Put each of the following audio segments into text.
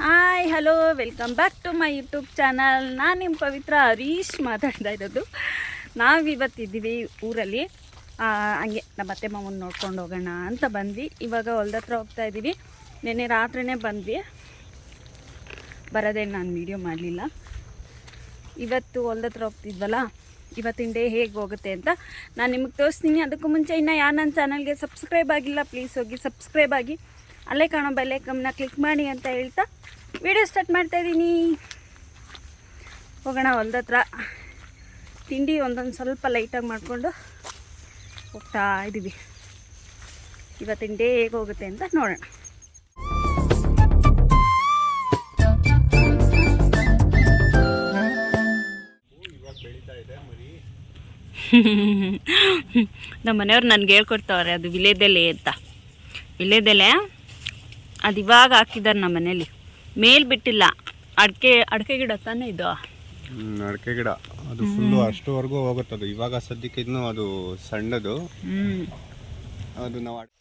Hi, hello, welcome back to my YouTube channel. ನಾನು ನಿಮ್ಮ ಪವಿತ್ರ ಹರೀಶ್ ಮಾತಾಡ್ತಾ ಇರೋದು. ನಾವಿವತ್ತಿದ್ದೀವಿ ಊರಲ್ಲಿ. ಹಂಗೆ ನಮ್ಮ ಅತ್ತೆ ಮಾವನ ನೋಡ್ಕೊಂಡು ಹೋಗೋಣ ಅಂತ ಬಂದ್ವಿ. ಇವಾಗ ಹೊಲ್ದ ಹತ್ರ ಹೋಗ್ತಾ ಇದ್ದೀವಿ. ನಿನ್ನೆ ರಾತ್ರಿನೇ ಬಂದ್ವಿ. ಬರೋದೇ ನಾನು ವೀಡಿಯೋ ಮಾಡಲಿಲ್ಲ. ಇವತ್ತು ಹೊಲ್ದ ಹತ್ರ ಹೋಗ್ತಿದ್ವಲ್ಲ? ಇವತ್ತಿನ ಡೇ ಹೇಗೆ ಹೋಗುತ್ತೆ ಅಂತ ನಾನು ನಿಮಗೆ ತೋರಿಸ್ತೀನಿ. ಅದಕ್ಕೂ ಮುಂಚೆ ಇನ್ನೂ ಯಾರು ನನ್ನ ಚಾನಲ್ಗೆ ಸಬ್ಸ್ಕ್ರೈಬ್ ಆಗಿಲ್ಲ ಪ್ಲೀಸ್ ಹೋಗಿ ಸಬ್ಸ್ಕ್ರೈಬ್ ಆಗಿ. ಅಲ್ಲೇ ಕಾಣೋ ಬೆಲ್ಲೈಕಮ್ನ ಕ್ಲಿಕ್ ಮಾಡಿ ಅಂತ ಹೇಳ್ತಾ ವಿಡಿಯೋ ಸ್ಟಾರ್ಟ್ ಮಾಡ್ತಾ ಇದ್ದೀನಿ ಹೋಗೋಣ ಹೊಲ್ದತ್ರ ತಿಂಡಿ ಒಂದೊಂದು ಸ್ವಲ್ಪ ಲೈಟಾಗಿ ಮಾಡಿಕೊಂಡು ಹೋಗ್ತಾ ಇದ್ದೀವಿ ಇವತ್ತಿನ ಡೇ ಹೇಗೆ ಹೋಗುತ್ತೆ ಅಂತ ನೋಡೋಣ. ನಮ್ಮ ಮನೆಯವ್ರು ನನಗೆ ಹೇಳ್ಕೊಡ್ತಾವ್ರೆ, ಅದು ವಿಲೇದೆಲೆ ಅಂತ. ವಿಲೇದೆಲೆ ಅದು ಇವಾಗ ಹಾಕಿದ್ದಾರೆ ನಮ್ಮ ಮನೇಲಿ. ಮೇಲ್ ಬಿಟ್ಟಿಲ್ಲ. ಅಡಿಕೆ ಅಡಿಕೆ ಗಿಡ ತಾನೇ ಇದು? ಅಡಿಕೆ ಗಿಡ. ಅದು ಫುಲ್ಲು ಅಷ್ಟುವರೆಗೂ ಅದು. ಇವಾಗ ಸದ್ಯಕ್ಕೆ ಇನ್ನು ಅದು ಸಣ್ಣದು. ಅದು ನಾವು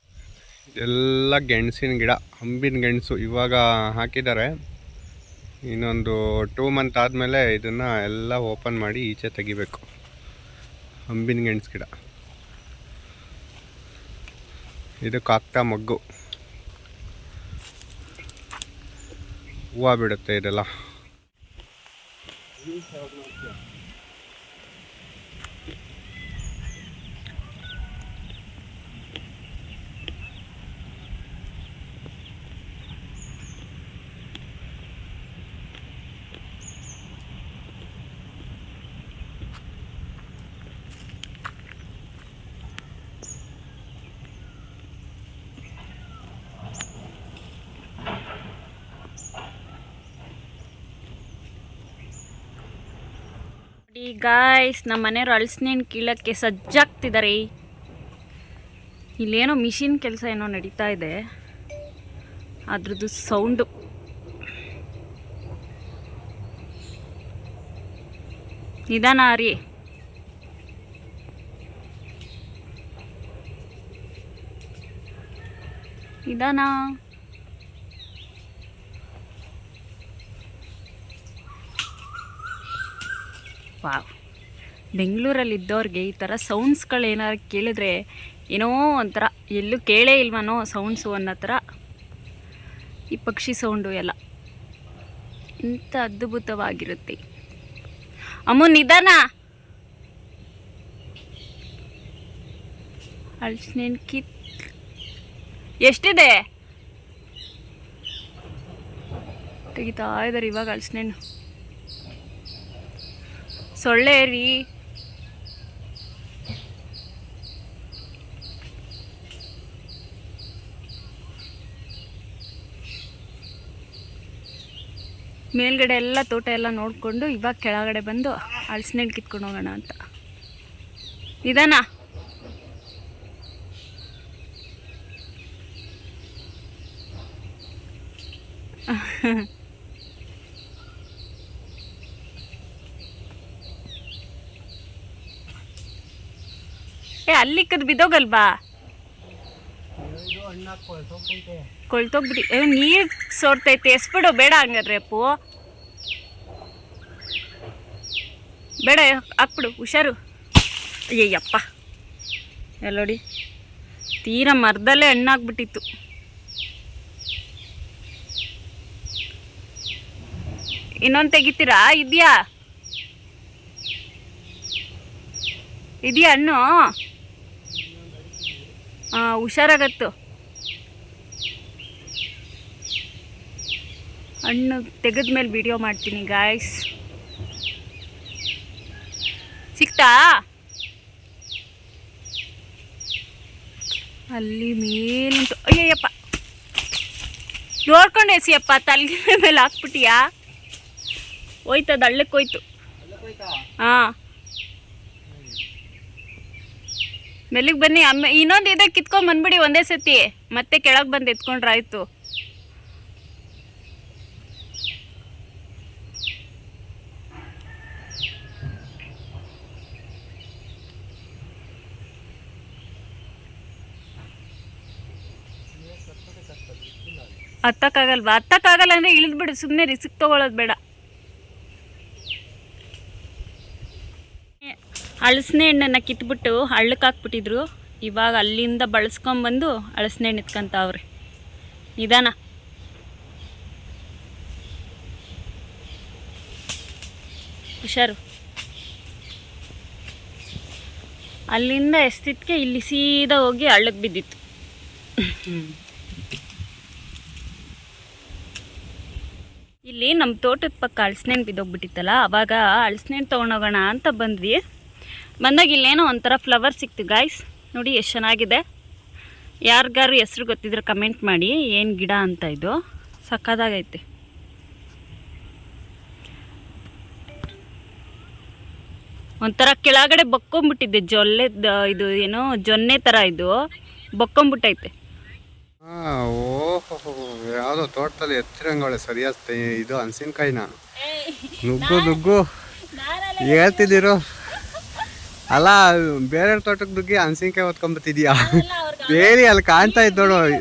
ಎಲ್ಲ ಗೆಣಸಿನ ಗಿಡ ಹಂಬಿನ ಗೆಣಸು ಇವಾಗ ಹಾಕಿದ್ದಾರೆ. ಇನ್ನೊಂದು ಟೂ ಮಂತ್ ಆದಮೇಲೆ ಇದನ್ನು ಎಲ್ಲ ಓಪನ್ ಮಾಡಿ ಈಚೆ ತೆಗಿಬೇಕು. ಹಂಬಿನ ಗೆಣಸು ಗಿಡ. ಇದಕ್ಕೆ ಆಗ್ತಾ ಮಗ್ಗು. ಹೂವು ಬಿಡುತ್ತೆ ಇದೆಲ್ಲ. ನೋಡಿ ಗಾಯ್ಸ್ ನಮ್ಮ ಮನೆಯವ್ರು ಅಳಸ್ನೇನು ಕೀಳಕ್ಕೆ ಸಜ್ಜಾಗ್ತಿದ್ದಾರೆ. ಇಲ್ಲೇನೋ ಮಿಷಿನ್ ಕೆಲಸ ಏನೋ ನಡೀತಾ ಇದೆ. ಅದ್ರದ್ದು ಸೌಂಡು. ನಿಧಾನ ರೀ ನಿಧಾನ. ವಾವ್. ಬೆಂಗಳೂರಲ್ಲಿದ್ದವ್ರಿಗೆ ಈ ಥರ ಸೌಂಡ್ಸ್ಗಳು ಏನಾದ್ರು ಕೇಳಿದ್ರೆ ಏನೋ ಒಂಥರ, ಎಲ್ಲೂ ಕೇಳೇ ಇಲ್ವನೋ ಸೌಂಡ್ಸು ಅನ್ನೋ ಥರ, ಈ ಪಕ್ಷಿ ಸೌಂಡು ಎಲ್ಲ. ಇಂಥ ಅದ್ಭುತವಾಗಿರುತ್ತೆ. ಅಮ್ಮ, ನಿಧಾನ! ಅಳ್ಸ್ನೇನ್ ಕಿತ್. ಎಷ್ಟಿದೆ? ತೆಗಿತಾ ಇದ್ದಾರೆ ಇವಾಗ ಅಳ್ಸ್ನೇನು. ಸೊಳ್ಳೆ ರೀ. ಮೇಲ್ಗಡೆ ಎಲ್ಲ ತೋಟ ಎಲ್ಲ ನೋಡಿಕೊಂಡು ಇವಾಗ ಕೆಳಗಡೆ ಬಂದು ಹಳ್ಸಿನಲ್ಲಿ ಕಿತ್ಕೊಂಡು ಹೋಗೋಣ ಅಂತ. ನಿಧಾನ ಏ ಅಲ್ಲಿಕ್ಕದ್ ಬಿದ್ದೋಗಲ್ವಾ? ಕೊಳ್ತೋಗ್ಬಿಡಿ. ಏ, ನೀರು ಸೋರ್ತೈತೆ, ಎಸ್ಬಿಡು, ಬೇಡ ಹಂಗಾದ್ರೆ ಅಪ್ಪು. ಬೇಡ ಹಾಕ್ಬಿಡು, ಹುಷಾರು. ಅಯ್ಯಯ್ಯಪ್ಪ. ಎಲ್ಲೋಡಿ ತೀರಾ ಮರದಲ್ಲೇ ಹಣ್ಣಾಗ್ಬಿಟ್ಟಿತ್ತು. ಇನ್ನೊಂದು ತೆಗಿತೀರಾ? ಇದೆಯಾ? ಇದೆಯಾ ಹಣ್ಣು? ಹುಷಾರಾಗತ್ತು. ಹಣ್ಣು ತೆಗೆದ ಮೇಲೆ ವಿಡಿಯೋ ಮಾಡ್ತೀನಿ ಗಾಯ್ಸ್ ಸಿಕ್ತಾ? ಅಲ್ಲಿ ಮೇಲುಂಟು ಅಯ್ಯಯ್ಯಪ್ಪ. ನೋಡ್ಕೊಂಡು ಎಸಿಯಪ್ಪ ತಲೆಗೆ ಮೇಲೆ ಹಾಕ್ಬಿಟ್ಟಿಯಾ? ಹೋಯ್ತದ ಹಳ್ಳಕ್ಕೆ ಹೋಯ್ತು? ಹಾಂ. ಮೆಲ್ಲಿಗೆ ಬನ್ನಿ. ಅಮ್ಮ ಇನ್ನೊಂದು ಇದೆ ಕಿತ್ಕೊಂಡ್ ಬಂದ್ಬಿಡಿ ಒಂದೇ ಸತಿ. ಮತ್ತೆ ಕೆಳಗೆ ಬಂದು ಎತ್ಕೊಂಡ್ರಾಯ್ತು ಹತ್ತಕ್ಕಾಗಲ್ವಾ ಹತ್ತಕ್ಕಾಗಲ್ಲ ಅಂದರೆ ಇಳಿದ್ಬಿಡು. ಸುಮ್ಮನೆ ರಿಸ್ಕ್ ತೊಗೊಳೋದು ಬೇಡ. ಹಳಸನೆ ಹಣ್ಣನ್ನು ಕಿತ್ಬಿಟ್ಟು ಹಳ್ಳಕ್ಕೆ ಹಾಕ್ಬಿಟ್ಟಿದ್ರು. ಇವಾಗ ಅಲ್ಲಿಂದ ಬಳಸ್ಕೊಂಬಂದು ಹಳಸನೆ ಹಣ್ಣು ಇತ್ಕೊಂತಾವ್ರಿ. ನಿಧಾನ. ಹುಷಾರು. ಅಲ್ಲಿಂದ ಎಸ್ತಿದ್ಕೆ ಇಲ್ಲಿ ಸೀದಾ ಹೋಗಿ ಹಳ್ಳಕ್ಕೆ ಬಿದ್ದಿತ್ತು. ಇಲ್ಲಿ ನಮ್ಮ ತೋಟದ ಪಕ್ಕ ಹಳಸಿನ ಬಿದ್ದೋಗ್ಬಿಟ್ಟಿತ್ತಲ್ಲ, ಅವಾಗ ಹಳಸಿನ ತೊಗೊಂಡೋಗೋಣ ಅಂತ ಬಂದ್ವಿ. ಬಂದಾಗ ಇಲ್ಲೇನೋ ಒಂಥರ ಫ್ಲವರ್ ಸಿಕ್ತು ಗಾಯ್ಸ್ ನೋಡಿ ಎಷ್ಟು ಚೆನ್ನಾಗಿದೆ. ಯಾರಿಗಾರು ಹೆಸ್ರು ಗೊತ್ತಿದ್ರೆ ಕಮೆಂಟ್ ಮಾಡಿ. ಏನು ಗಿಡ ಅಂತ ಇದು. ಸಕ್ಕದಾಗೈತೆ. ಒಂಥರ ಕೆಳಗಡೆ ಬಕ್ಕೊಂಬಿಟ್ಟಿದೆ ಜೊಲ್ಲೆ ಇದು ಏನೋ ಜೊನ್ನೆ ಥರ ಇದು. ಬಕ್ಕೊಂಬಿಟ್ಟೈತೆ. ಓಹೋ ಯಾವುದೋ ತೋಟದಲ್ಲಿ ಸರಿಯಾದ ಇದು ಹಣಸಿನ್ಕಾಯಿನ ನುಗ್ಗು ನುಗ್ಗು. ಹೇಳ್ತಿದ್ದೀರು? ಅಲ್ಲ ಬೇರೆ ತೋಟಕ್ಕೆ ನುಗ್ಗಿ ಹಣಸಿನ್ಕಾಯಿ ಹೊತ್ಕೊಂಬತ್ತಿದ್ಯಾ ಬೇರೆ ಅಲ್ಲಿ ಕಾಣ್ತಾ ಇದ್ದು ನೋಡು.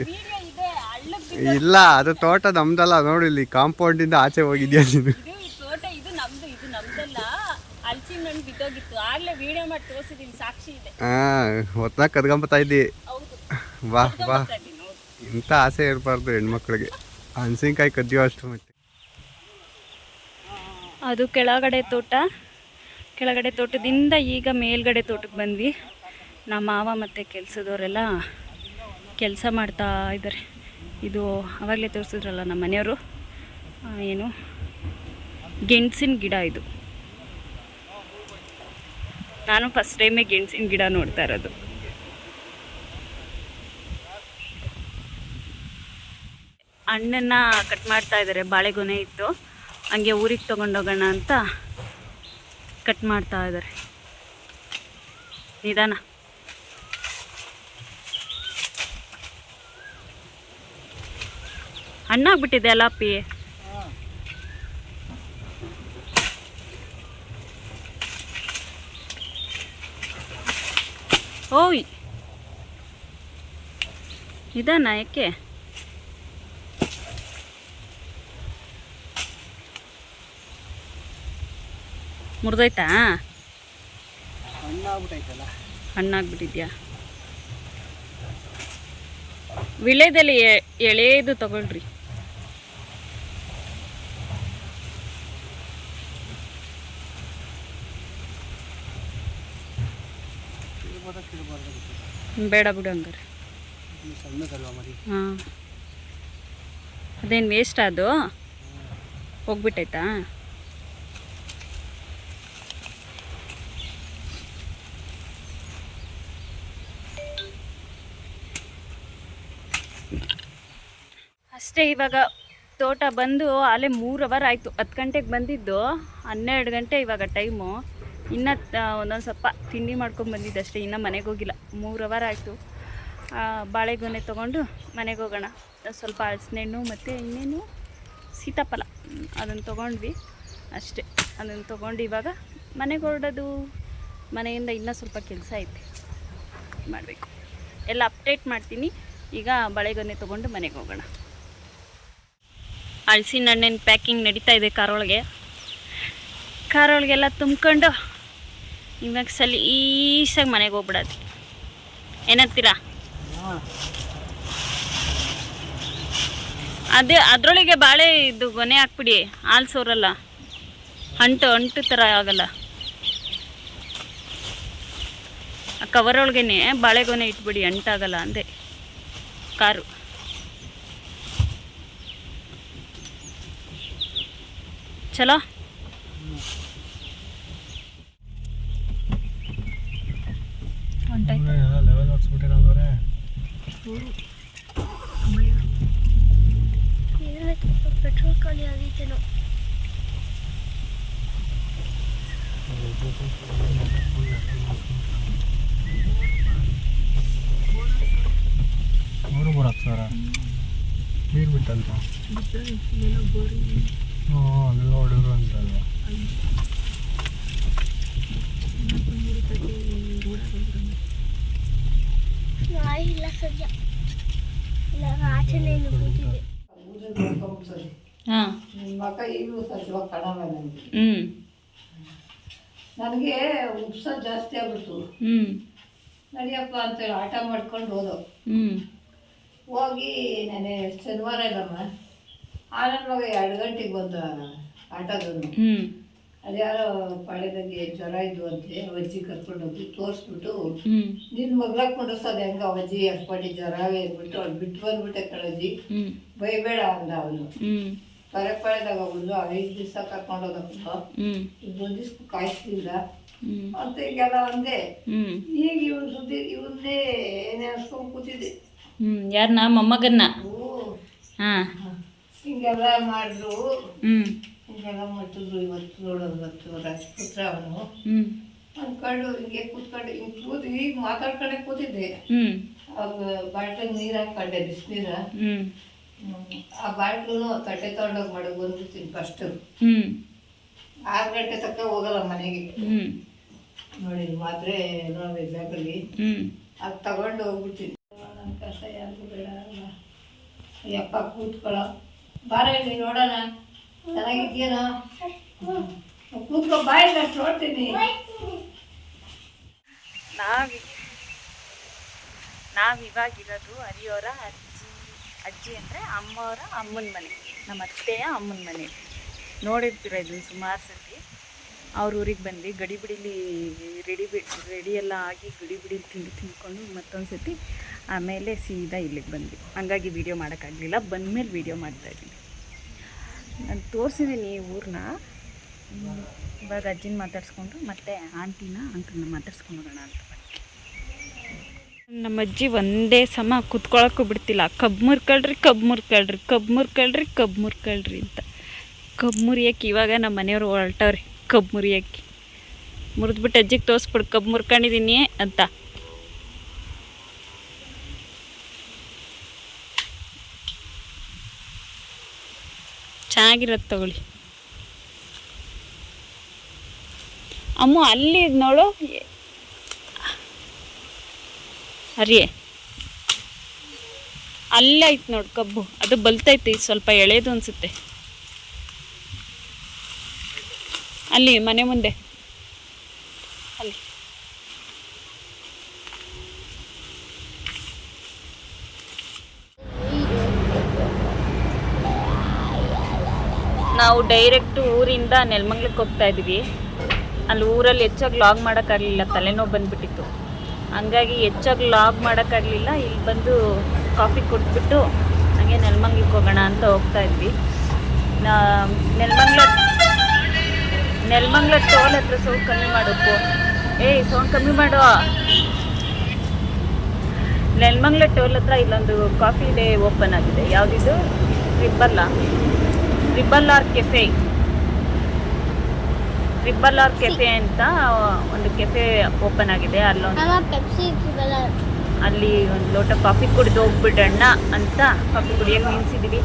ಇಲ್ಲ ಅದು ತೋಟ ನಮ್ದಲ್ಲ ನೋಡು ಇಲ್ಲಿ ಕಾಂಪೌಂಡಿಂದ ಆಚೆ ಹೋಗಿದ್ಯಾ ನೀನು? ಇದು ಇದು ಇದು ಇದೆ ಹಾಂ ಹೊತ್ನಾಗ ಕದ್ಕೊಂಬತ್ತಾ ಇದ್ದಿ? ಬಾ ಬಾ. ಇಂಥ ಆಸೆ ಇರಬಾರ್ದು ಹೆಣ್ಮಕ್ಳಿಗೆ. ಹಣಸಿನ್ಕಾಯಿ ಕದ್ದಿಯೋ ಅಷ್ಟು ಮತ್ತೆ ಅದು ಕೆಳಗಡೆ ತೋಟ. ಕೆಳಗಡೆ ತೋಟದಿಂದ ಈಗ ಮೇಲ್ಗಡೆ ತೋಟಕ್ಕೆ ಬಂದ್ವಿ. ನಮ್ಮ ಮಾವ ಮತ್ತು ಕೆಲಸದವರೆಲ್ಲ ಕೆಲಸ ಮಾಡ್ತಾ ಇದ್ದಾರೆ. ಇದು ಅವಾಗಲೇ ತೋರಿಸಿದ್ರಲ್ಲ ನಮ್ಮ ಮನೆಯವರು. ಏನು? ಗೆಣಸಿನ ಗಿಡ ಇದು. ನಾನು ಫಸ್ಟ್ ಟೈಮೇ ಗೆಣಸಿನ ಗಿಡ ನೋಡ್ತಾ ಇರೋದು. ಹಣ್ಣನ್ನು ಕಟ್ ಮಾಡ್ತಾ ಇದ್ದಾರೆ, ಬಾಳೆಗೊನೆ ಇತ್ತು ಹಂಗೆ ಊರಿಗೆ ತೊಗೊಂಡೋಗೋಣ ಅಂತ ಕಟ್ ಮಾಡ್ತಾ ಇದ್ದಾರೆ. ನಿಧಾನ. ಹಣ್ಣಾಗ್ಬಿಟ್ಟಿದೆ ಅಲ್ಲ ಅಪ್ಪಿ? ಓಯ್. ನಿಧಾನ ಯಾಕೆ? ಮುರಿದೋಯ್ತಾ? ಹಣ್ಣಾಗ್ಬಿಟ್ಟಿದ್ಯಾ? ವಿಳೆದಲ್ಲಿ ಎಳೆದು ತಗೊಳ್ರಿ. ಬೇಡ ಬಿಡು ಹಂಗಾರೆ. ಹಾಂ. ಅದೇನು ವೇಸ್ಟ್ ಅದು? ಹೋಗ್ಬಿಟ್ಟೈತಾ? ಅಷ್ಟೇ ಇವಾಗ ತೋಟ ಬಂದು ಅಲ್ಲೇ ಮೂರು ಅವರ್ ಆಯಿತು, ಹತ್ತು ಗಂಟೆಗೆ ಬಂದಿದ್ದು, ಹನ್ನೆರಡು ಗಂಟೆ ಇವಾಗ ಟೈಮು ಇನ್ನೂ ಒಂದೊಂದು ಸ್ವಲ್ಪ ತಿಂಡಿ ಮಾಡ್ಕೊಂಡು ಬಂದಿದ್ದು ಅಷ್ಟೇ ಇನ್ನೂ ಮನೆಗೆ ಹೋಗಿಲ್ಲ. ಮೂರು ಅವರ್ ಆಯಿತು ಬಾಳೆಗೊನೆ ತೊಗೊಂಡು ಮನೆಗೆ ಹೋಗೋಣ. ಸ್ವಲ್ಪ ಹಲಸಿನಣ್ಣು ಮತ್ತು ಇನ್ನೇನು ಸೀತಾಫಲ ಅದನ್ನು ತೊಗೊಂಡ್ವಿ ಅಷ್ಟೇ. ಅದನ್ನು ತೊಗೊಂಡು ಇವಾಗ ಮನೆಗೆ ಹೊರಡೋದು. ಮನೆಯಿಂದ ಇನ್ನೂ ಸ್ವಲ್ಪ ಕೆಲಸ ಐತೆ. ಮಾಡಬೇಕು. ಎಲ್ಲ ಅಪ್ಡೇಟ್ ಮಾಡ್ತೀನಿ. ಈಗ ಬಳೆಗೊನೆ ತೊಗೊಂಡು ಮನೆಗೆ ಹೋಗೋಣ. ಹಲಸಿನ ಹಣ್ಣಿನ ಪ್ಯಾಕಿಂಗ್ ನಡೀತಾ ಇದೆ ಕಾರೊಳಗೆ. ಕಾರೊಳಗೆಲ್ಲ ತುಂಬ್ಕೊಂಡು ಇವಾಗ ಸಲ ಈಸಾಗಿ ಮನೆಗೆ ಹೋಗ್ಬಿಡೋದು. ಏನಂತೀರಾ? ಅದೇ ಅದರೊಳಗೆ ಬಾಳೆ ಇದು ಗೊನೆ ಹಾಕ್ಬಿಡಿ, ಹಾಲು ಸೋರಲ್ಲ. ಅಂಟು ಅಂಟು ಥರ ಆಗಲ್ಲ. ಆ ಕವರೊಳಗೇನೆ ಬಾಳೆಗೊನೆ ಇಟ್ಬಿಡಿ, ಅಂಟಾಗಲ್ಲ ಅಂದೆ. ಕಾರು. ಚಲೋ ಹೊಂಟಾಯ್ತು ಲೆವೆಲ್ ಹೊಡ್ಸ್ಬಿಟ್ಟಿರಂಗವ್ರೆ ಪೆಟ್ರೋಲ್ ಖಾಲಿ ಆಗೈತೇನೋ ಮೂರು ಮೂರು ಹತ್ತು ಸಾವಿರ ನೀರು ಬಿಟ್ಟಂತ ಅಂತಲ್ವ? ನನಗೆ ಹ್ಞೂ ನನಗೆ ಉಪ್ಸ ಜಾಸ್ತಿ ಆಗ್ಬಿಡ್ತು. ಹ್ಞೂ ನಡಿಯಪ್ಪ ಅಂತೇಳಿ ಆಟ ಮಾಡ್ಕೊಂಡು ಹೋದೋ. ಹ್ಞೂ ಹೋಗಿ ನೆನೆ ಶನಿವಾರ ಇಲ್ಲಮ್ಮ. ಆ ನನ್ನ ಮಗ ಎರಡು ಗಂಟೆಗೆ ಬಂದ ಆಟೋದನ್ನು ಹ್ಞೂ ಅದ್ಯಾರೋ ಪಾಳ್ಯದಲ್ಲಿ ಜ್ವರ ಇದ್ವು ಅಂತೆ ಅಜ್ಜಿ ಕರ್ಕೊಂಡು ಹೋಗಿ ತೋರಿಸ್ಬಿಟ್ಟು ನಿನ್ನ ಮಗ್ಲಾಗ ಕುಂಡ್ರಸೋದು ಹೆಂಗ ಅವಜ್ಜಿ? ಅಷ್ಟ್ಪಾಟಿ ಜ್ವರ ಬಿಟ್ಟು ಅವ್ಳು ಬಿಟ್ಟು ಬಂದ್ಬಿಟ್ಟೆ ಕಳಜಿ. ಬೈಬೇಡ ಅಂದ ಅವನು. ಹ್ಞೂ ಪರೆ ಪಳೆದಾಗ ಬಂದು ಐದು ದಿವಸ ಕರ್ಕೊಂಡು ಈಗ ಒಂದು ದಿವ್ಸ ಕಾಯಿಸ್ಲಿಲ್ಲ. ಹ್ಞೂ ಅಂತ ಈಗೆಲ್ಲ ಹ್ಞೂ ಈಗ ಇವನ್ ಸುದ್ದಿ ಇವನ್ನೇ ಏನೇ ಅನ್ಸ್ಕೊಂಡು ಕೂತಿದ್ದೆ. ಹ್ಞೂ ಯಾರನ್ನ ಮೊಮ್ಮಗನ್ನ? ಹಾಂ. ಹಿಂಗೆಲ್ಲ ಮಾಡಿದ್ರು ಹ್ಮ್. ಹಿಂಗೆಲ್ಲ ಮಾಡಿದ್ರು ಇವತ್ತು ನೋಡೋದು ರಾಜಪುತ್ರ ಅವನು. ಹ್ಮ್. ಅಂದ್ಕೊಂಡು ಹಿಂಗೆ ಕೂತ್ಕೊಂಡು ಹಿಂಗೆ ಕೂತು ಈಗ ಮಾತಾಡ್ಕೊಂಡೆ ಕೂತಿದ್ದೆ. ಹ್ಞೂ ಅವಾಗ ಬಾಟ್ಲಿಗೆ ನೀರು ಹಾಕೊಂಡೆ ಬಿಸಿನೀರ. ಹ್ಞೂ ಆ ಬಾಟ್ಲು ತಟ್ಟೆ ತಗೊಂಡೋಗಿ ಮಾಡಿ ಬಂದ್ಬಿಡ್ತೀನಿ ಫಸ್ಟ್ ಹ್ಞೂ ಆರು ಗಂಟೆ ತಕ್ಕ ಹೋಗಲ್ಲ ಮನೆಗೆ. ಹ್ಞೂ ನೋಡಿ ಮಾತ್ರೆ ಏನೋ ಇದಾಗಲಿ. ಹ್ಞೂ ಅದು ತಗೊಂಡು ಹೋಗ್ಬಿಡ್ತೀನಿ ನನ್ನ ಕಷ್ಟ ಯಾರಿಗೂ ಬೇಡ ಅಲ್ಲ. ಯಪ್ಪ ಕೂತ್ಕೊಳ್ಳೋ. ಬಾರ ಇಲ್ಲಿ ನೋಡೋಣ. ಚೆನ್ನಾಗಿದ್ಯೇನೋ ಕೂತ್ಕೊ, ಬಾಯಿ ಅಷ್ಟು ನೋಡ್ತೀನಿ. ನಾವಿ ನಾವಿವಾಗಿರೋದು ಅರಿಯೋರ ಅಜ್ಜಿ. ಅಜ್ಜಿ ಅಂದರೆ ಅಮ್ಮವರ ಅಮ್ಮನ ಮನೆ, ನಮ್ಮ ಅತ್ತೆಯ ಅಮ್ಮನ ಮನೆ. ನೋಡಿರ್ತೀರ ಇದನ್ನು ಸುಮಾರು ಸರ್ತಿ ಅವ್ರ ಊರಿಗೆ ಬಂದು ಗಡಿಬಿಡಿಲಿ ರೆಡಿ ಬಿ ರೆಡಿಯೆಲ್ಲ ಆಗಿ ಗಡಿಬಿಡಿಲಿ ತಿಂಡಿ ತಿಂದ್ಕೊಂಡು ಮತ್ತೊಂದು ಸತಿ ಆಮೇಲೆ ಸೀದಾ ಇಲ್ಲಿಗೆ ಬಂದ್ವಿ. ಹಂಗಾಗಿ ವೀಡಿಯೋ ಮಾಡೋಕ್ಕಾಗಲಿಲ್ಲ. ಬಂದಮೇಲೆ ವೀಡಿಯೋ ಮಾಡ್ತಾಯಿದ್ದೀನಿ ನಾನು ತೋರಿಸಿದ್ದೀನಿ ಈ ಊರನ್ನ. ಇವಾಗ ಅಜ್ಜಿನ ಮಾತಾಡ್ಸ್ಕೊಂಡು ಮತ್ತೆ ಆಂಟಿನ ಅಂಕಲ್ನ ಮಾತಾಡ್ಸ್ಕೊಂಡು ಹೋಗೋಣ ಅಂತ ನಮ್ಮ ಅಜ್ಜಿ ಒಂದೇ ಸಮ ಕುತ್ಕೊಳ್ಳೋಕ್ಕೂ ಬಿಡ್ತಿಲ್ಲ. ಕಬ್ಬು ಮುರ್ಕೊಳ್ರಿ ಕಬ್ಬು ಮುರ್ಕೊಳ್ರಿ ಕಬ್ಬು ಮುರ್ಕೊಳ್ರಿ ಕಬ್ಬು ಮುರ್ಕೊಳ್ರಿ ಅಂತ. ಕಬ್ಬು ಮುರಿಯಕ್ಕೆ, ಇವಾಗ ನಮ್ಮ ಮನೆಯವ್ರು ಹೊರಟವ್ರಿ. ಕಬ್ಬು ಮುರಿಯಕ್ಕೆ. ಮುರಿದ್ಬಿಟ್ಟು ಅಜ್ಜಿಗೆ ತೋರಿಸ್ಬಿಡು ಕಬ್ಬು ಮುರ್ಕೊಂಡಿದ್ದೀನಿ ಅಂತ. ಚೆನ್ನಾಗಿರತ್ತೆ ತಗೊಳ್ಳಿ. ಅಮ್ಮ ಅಲ್ಲಿ ನೋಡು. ಅರಿಯೇ. ಅಲ್ಲೇ ಐತೆ ನೋಡು ಕಬ್ಬು. ಅದು ಬಲ್ತೈತಿ, ಸ್ವಲ್ಪ ಎಳೆದು ಅನಿಸುತ್ತೆ. ಅಲ್ಲಿ ಮನೆ ಮುಂದೆ. ನಾವು ಡೈರೆಕ್ಟ್ ಊರಿಂದ ನೆಲಮಂಗ್ಲಕ್ಕೆ ಹೋಗ್ತಾ ಇದ್ವಿ. ಅಲ್ಲಿ ಊರಲ್ಲಿ ಹೆಚ್ಚಾಗಿ ಲಾಗ್ ಮಾಡೋಕ್ಕಾಗಲಿಲ್ಲ ತಲೆನೋವು ಬಂದುಬಿಟ್ಟಿತ್ತು. ಹಂಗಾಗಿ ಹೆಚ್ಚಾಗಿ ಲಾಗ್ ಮಾಡೋಕ್ಕಾಗಲಿಲ್ಲ ಇಲ್ಲಿ ಬಂದು ಕಾಫಿ ಕೊಟ್ಬಿಟ್ಟು ಹಾಗೆ ನೆಲಮಂಗ್ಲಕ್ಕೆ ಹೋಗೋಣ ಅಂತ ಹೋಗ್ತಾ ಇದ್ವಿ. ನೆಲಮಂಗ್ಲ ನೆಲಮಂಗ್ಲ ಟೋಲ್ ಹತ್ರ ಸೌಂಡ್ ಕಮ್ಮಿ ಮಾಡಬೇಕು. ಏಯ್ ಸೌಂಡ್ ಕಮ್ಮಿ ಮಾಡು. ನೆಲಮಂಗ್ಲ ಟೋಲ್ ಹತ್ರ ಇಲ್ಲೊಂದು ಕಾಫಿ ಡೇ ಓಪನ್ ಆಗಿದೆ. ಯಾವುದಿದು? ರಿಬ್ಬಲ್ಲ triple R cafe triple R cafe ಅಂತ ಒಂದು ಕೆಫೆ ಓಪನ್ ಆಗಿದೆ. ಅಲ್ಲೊಂದು ಅಲ್ಲಿ ಒಂದು ಲೋಟ ಕಾಫಿ ಕುಡಿದು ಹೋಗ್ಬಿಡೋಣ ಅಂತ ಕಾಫಿ ಕುಡಿಯೋಕೆ ನಿಲ್ಸಿದ್ದೀವಿ